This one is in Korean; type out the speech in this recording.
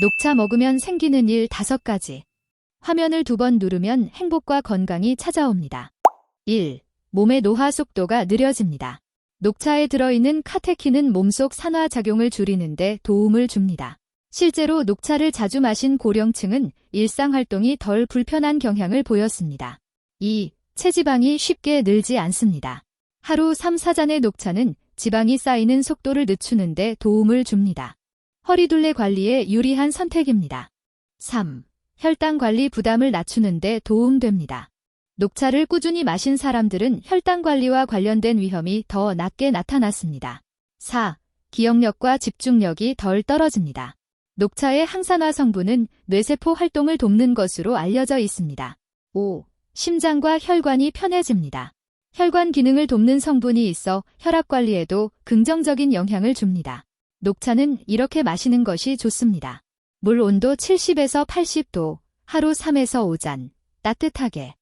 녹차 먹으면 생기는 일 다섯 가지. 화면을 두 번 누르면 행복과 건강이 찾아옵니다. 1. 몸의 노화 속도가 느려집니다. 녹차에 들어있는 카테킨은 몸속 산화작용을 줄이는데 도움을 줍니다. 실제로 녹차를 자주 마신 고령층은 일상활동이 덜 불편한 경향을 보였습니다. 2. 체지방이 쉽게 늘지 않습니다. 하루 3, 4잔의 녹차는 지방이 쌓이는 속도를 늦추는데 도움을 줍니다. 허리둘레 관리에 유리한 선택입니다. 3. 혈당 관리 부담을 낮추는 데 도움됩니다. 녹차를 꾸준히 마신 사람들은 혈당 관리와 관련된 위험이 더 낮게 나타났습니다. 4. 기억력과 집중력이 덜 떨어집니다. 녹차의 항산화 성분은 뇌세포 활동을 돕는 것으로 알려져 있습니다. 5. 심장과 혈관이 편해집니다. 혈관 기능을 돕는 성분이 있어 혈압 관리에도 긍정적인 영향을 줍니다. 녹차는 이렇게 마시는 것이 좋습니다. 물 온도 70에서 80도, 하루 3에서 5잔, 따뜻하게.